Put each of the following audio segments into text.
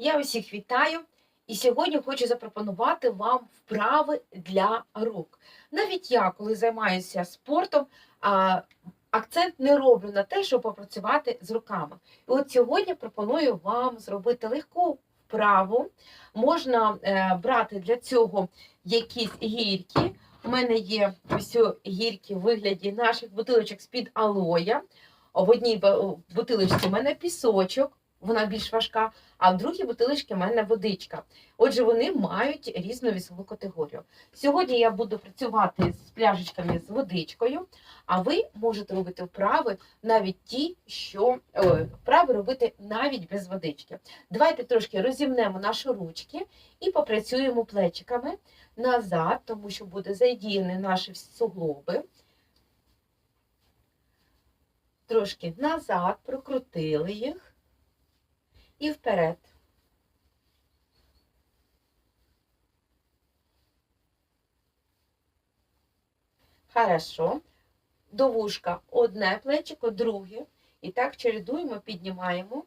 Я усіх вітаю і сьогодні хочу запропонувати вам вправи для рук. Навіть я, коли займаюся спортом, акцент не роблю на те, щоб попрацювати з руками. І от сьогодні пропоную вам зробити легку вправу. Можна е, брати для цього якісь гірки. У мене є ось гірки в вигляді наших бутилочок з-під алоя. В одній бутилочці у мене пісочок, вона більш важка, а в другій бутилочці в мене водичка. Отже, вони мають різну вісову категорію. Сьогодні я буду працювати з пляшечками з водичкою, а ви можете робити вправи навіть ті, що ой, вправи робити навіть без водички. Давайте трошки розімнемо наші ручки і попрацюємо плечиками назад, тому що буде задіяні наші суглоби. Трошки назад прокрутили їх і вперед. Хорошо. До вушка одне плечико, друге. І так чередуємо, піднімаємо.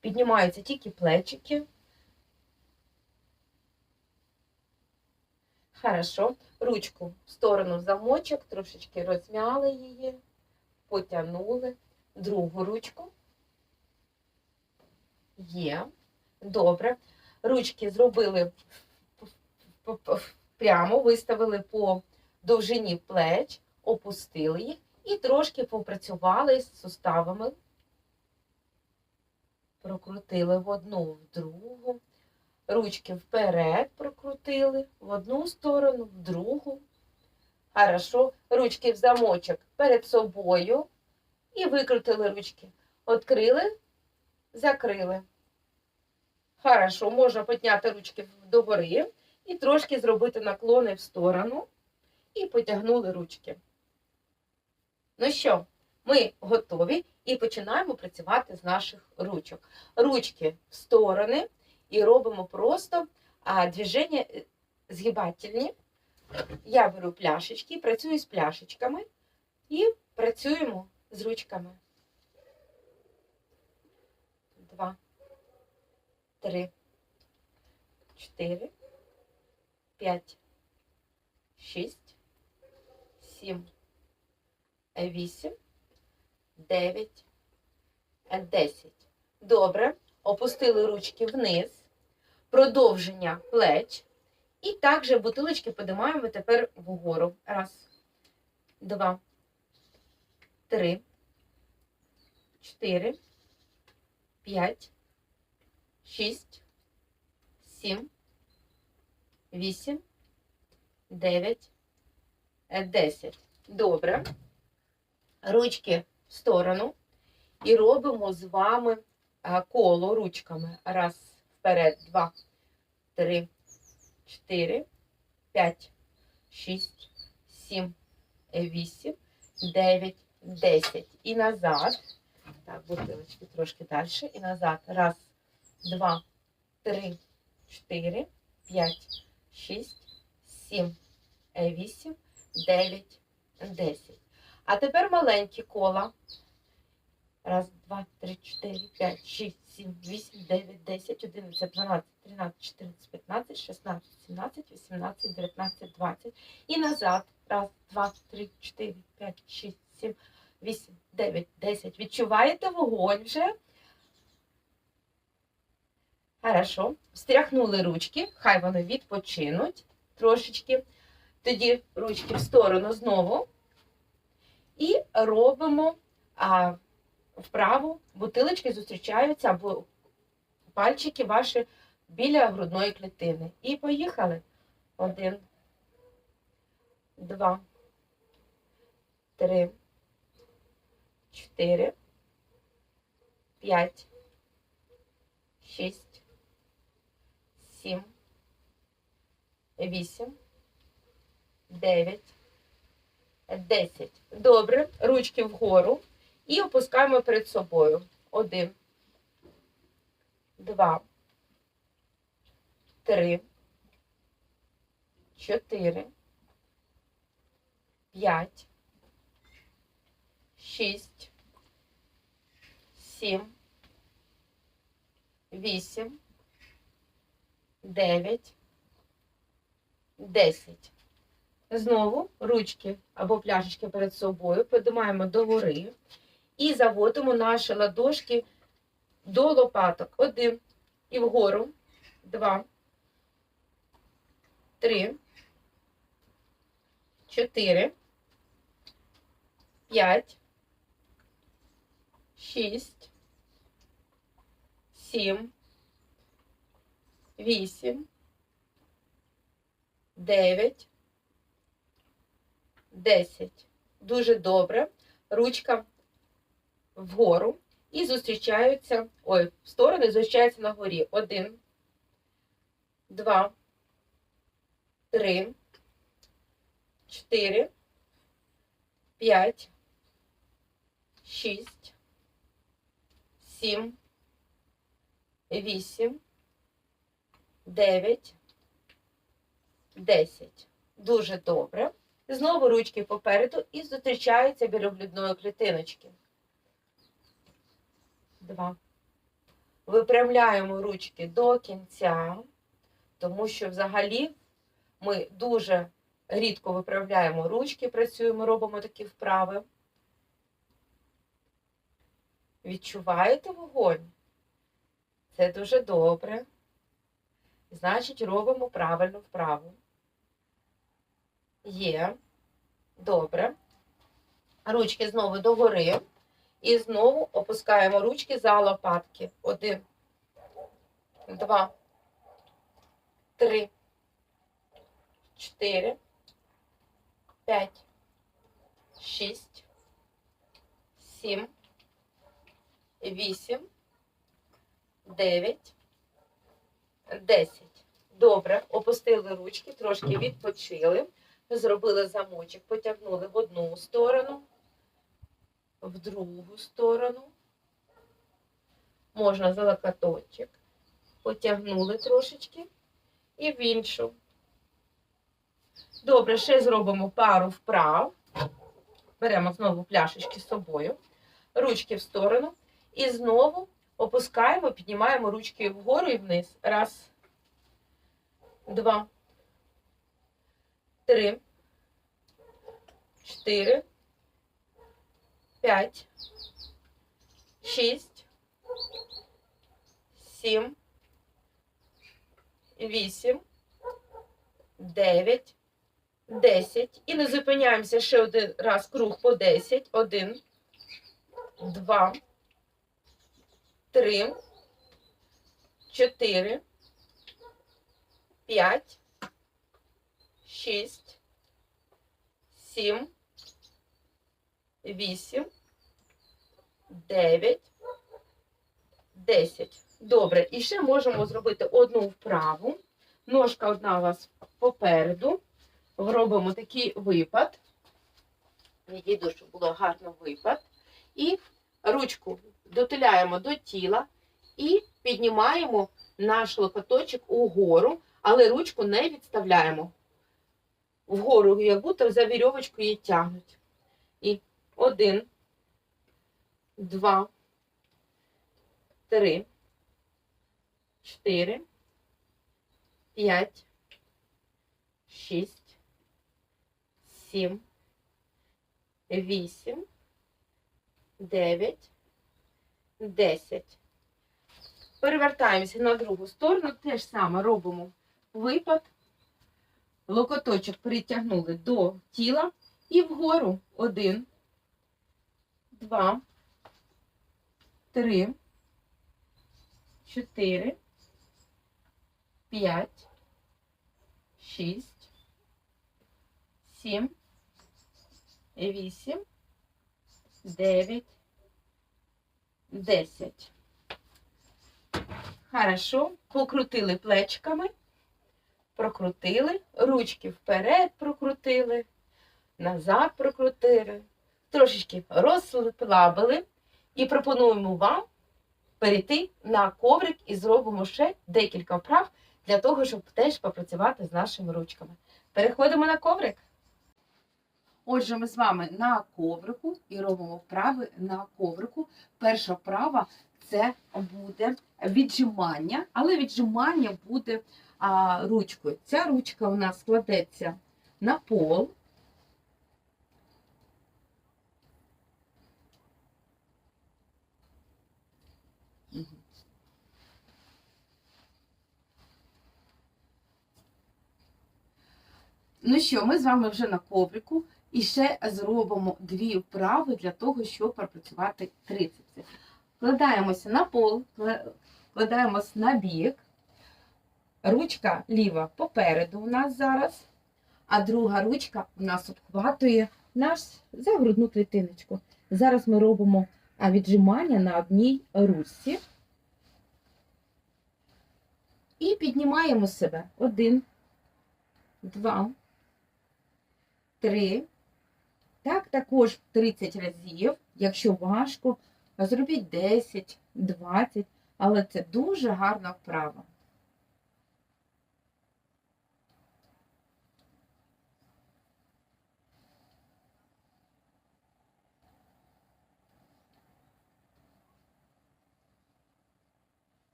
Піднімаються тільки плечики. Хорошо. Ручку в сторону замочок, трошечки розмяли її, потягнули. Другу ручку. Є. Добре. Ручки зробили прямо, виставили по довжині плеч, опустили їх і трошки попрацювали з суставами. Прокрутили в одну, в другу. Ручки вперед прокрутили в одну сторону, в другу. Хорошо. Ручки в замочок перед собою. І викрутили ручки. Открили, закрили. Хорошо. Можна підняти ручки догори і трошки зробити наклони в сторону. І потягнули ручки. Ну що, ми готові і починаємо працювати з наших ручок. Ручки в сторони і робимо просто а, движення е, згибательні. Я беру пляшечки, працюю з пляшечками і працюємо з ручками. Два, три, чотири, п'ять, шість, сім, вісім, дев'ять, десять. Добре. Опустили ручки вниз, продовження плеч. І також бутилочки подимаємо тепер вгору. Раз, два, три, чотири, п'ять, шість, сім, вісім, дев'ять, десять. Добре. Ручки в сторону. І робимо з вами коло ручками. Раз, вперед, два, три, чотири, п'ять, шість, сім, вісім, дев'ять, десять. І назад. Так, бутилочки трошки далі. І назад. Раз, два, три, чотири, п'ять, шість, сім, вісім, дев'ять, десять. А тепер маленькі кола. Раз, два, три, чотири, п'ять, шість, сім, вісім, дев'ять, десять, одинадцять, дванадцять, тринадцять, чотирнадцять, п'ятнадцять, шістнадцять, сімнадцять, вісімнадцять, дев'ятнадцять, двадцять. І назад. Раз, два, три, чотири, п'ять, шість, сім, вісім, дев'ять, десять. Відчуваєте вогонь вже? Хорошо. Встряхнули ручки, хай вони відпочинуть трошечки. Тоді ручки в сторону знову. І робимо а, вправо, бутилочки зустрічаються або пальчики ваші біля грудної клітини. І поїхали. Один, два, три, чотири, п'ять, шість, сім, вісім, дев'ять, десять. Добре. Ручки вгору. І опускаємо перед собою. Один, два, три, чотири, п'ять, шість, сім, вісім, дев'ять, десять. Знову ручки або пляшечки перед собою піднімаємо догори і заводимо наші ладошки до лопаток. Один. І вгору. Два. Три. Чотири. П'ять. Шість. Сім. Вісім. Дев'ять. Десять. Дуже добре. Ручка вгору і зустрічаються, ой, сторони зустрічаються на горі. Один, два, три, чотири, п'ять, шість, сім, вісім, дев'ять, десять. Дуже добре. Знову ручки попереду і зустрічаються біля грудної клітиночки. Два. Випрямляємо ручки до кінця, тому що взагалі ми дуже рідко виправляємо ручки, працюємо, робимо такі вправи. Відчуваєте вогонь? Це дуже добре. Значить, робимо правильну вправу. Є. Добре. Ручки знову догори. І знову опускаємо ручки за лопатки. Один, два, три, чотири, п'ять, шість, сім, вісім, дев'ять, десять. Добре, опустили ручки, трошки відпочили. Зробили замочок, потягнули в одну сторону в другу сторону. Можна за локоточок. Потягнули трошечки і в іншу. Добре, ще зробимо пару вправ. Беремо знову пляшечки з собою. Ручки в сторону. І знову опускаємо, піднімаємо ручки вгору і вниз. Раз, два, три, чотири п'ять, шість, сім, вісім, дев'ять, десять. І не зупиняємося ще один раз круг по десять. Один, два, три, чотири, п'ять, шість, сім, вісім, дев'ять, десять. Добре, і ще можемо зробити одну вправу. Ножка одна у вас попереду. Робимо такий випад. Відійду, щоб було гарно випад. І ручку дотиляємо до тіла і піднімаємо наш лопаточок угору, але ручку не відставляємо. Вгору, як будто за вірьовочку її тягнуть. І один, два, три, чотири, п'ять, шість, сім, вісім, дев'ять, десять. Перевертаємося на другу сторону. Те ж саме робимо. Випад. Локоточок притягнули до тіла. І вгору. Один, два, три, чотири, п'ять, шість, сім, вісім, дев'ять, десять. Хорошо. Покрутили плечками, прокрутили, ручки вперед прокрутили, назад прокрутили трошечки розслабили і пропонуємо вам перейти на коврик і зробимо ще декілька вправ для того, щоб теж попрацювати з нашими ручками. Переходимо на коврик. Отже, ми з вами на коврику і робимо вправи на коврику. Перша вправа це буде віджимання, але віджимання буде а, ручкою. Ця ручка у нас складеться на пол. Ну що, ми з вами вже на коврику і ще зробимо дві вправи для того, щоб пропрацювати трицепси. Вкладаємося на пол, кла- на бік. Ручка ліва попереду у нас зараз, а друга ручка у нас обхватує наш за грудну клітиночку. Зараз ми робимо віджимання на одній ручці. І піднімаємо себе. Один, два, три. Так, також 30 разів. Якщо важко, зробіть 10, 20, але це дуже гарна вправа.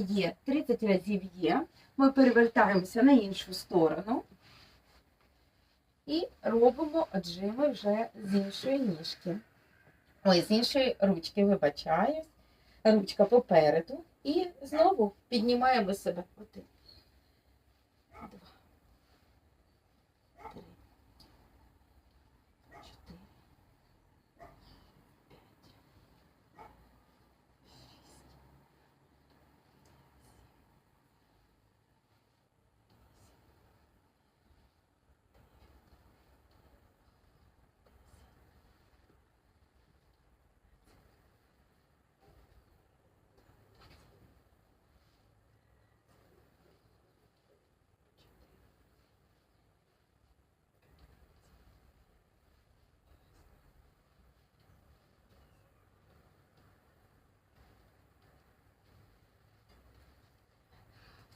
Є, 30 разів є. Ми перевертаємося на іншу сторону і робимо отжими вже з іншої ніжки. Ой, з іншої ручки, вибачаюсь. Ручка попереду. І знову піднімаємо себе. Один, два, три, чотири, п'ять, шість.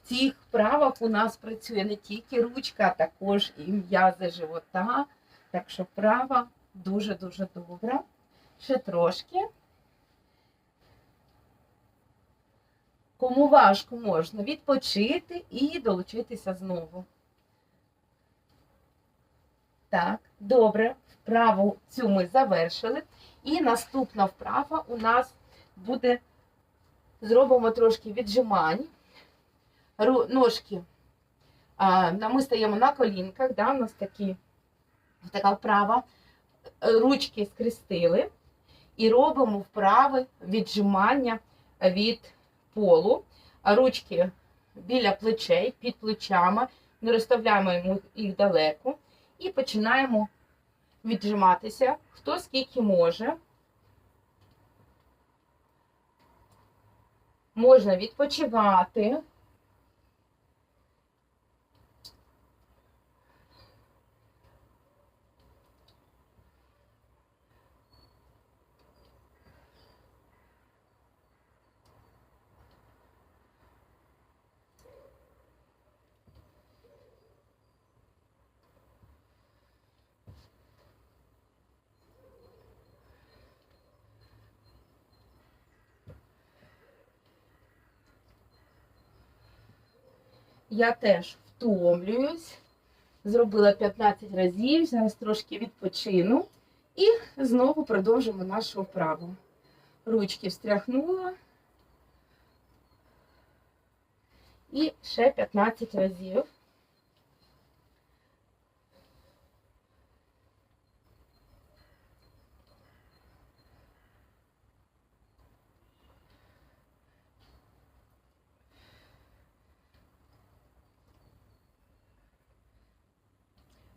В цих вправах у нас працює не тільки ручка, а також і м'язи живота. Так що вправа дуже-дуже добра. Ще трошки. Кому важко, можна відпочити і долучитися знову. Так, добре. Вправу цю ми завершили. І наступна вправа у нас буде, зробимо трошки віджимань. Ножки. Ми стаємо на колінках, да, у нас такі, така вправа. Е, Ручки скрестили і робимо вправи віджимання від полу. Ручки біля плечей, під плечами, не розставляємо їх далеко. І починаємо віджиматися, хто скільки може. Можна відпочивати. Я теж втомлююсь. Зробила 15 разів, зараз трошки відпочину. І знову продовжимо нашу вправу. Ручки встряхнула. І ще 15 разів.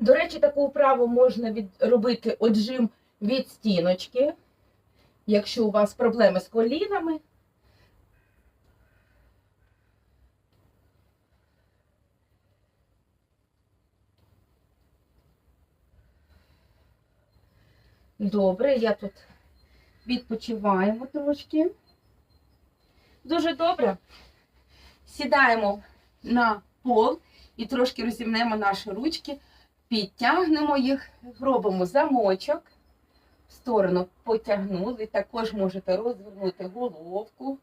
До речі, таку вправу можна від, робити отжим від стіночки, якщо у вас проблеми з колінами. Добре, я тут відпочиваємо трошки. Дуже добре. Сідаємо на пол і трошки розімнемо наші ручки, підтягнемо їх, робимо замочок. В сторону потягнули. Також можете розвернути головку.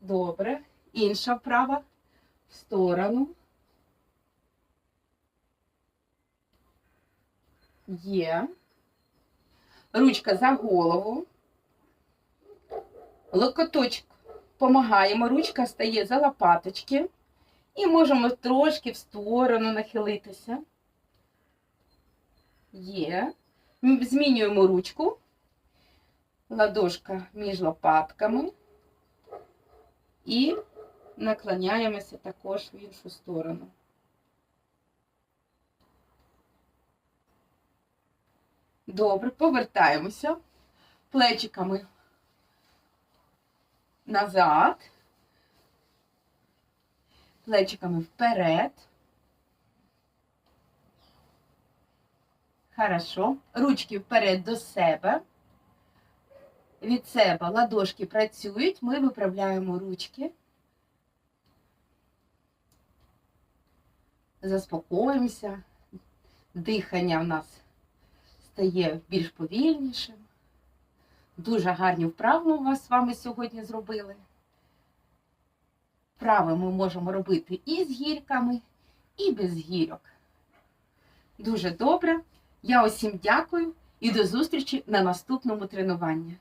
Добре. Інша вправа в сторону. Є. Ручка за голову. Локоточок помагаємо. Ручка стає за лопаточки. І можемо трошки в сторону нахилитися. Є. Змінюємо ручку. Ладошка між лопатками. І наклоняємося також в іншу сторону. Добре, повертаємося плечиками назад, плечиками вперед. Хорошо. Ручки вперед до себе. Від себе ладошки працюють, ми виправляємо ручки. Заспокоїмося. Дихання в нас стає більш повільнішим. Дуже гарні вправи у вас з вами сьогодні зробили. Вправи ми можемо робити і з гірками, і без гірок. Дуже добре. Я усім дякую і до зустрічі на наступному тренуванні.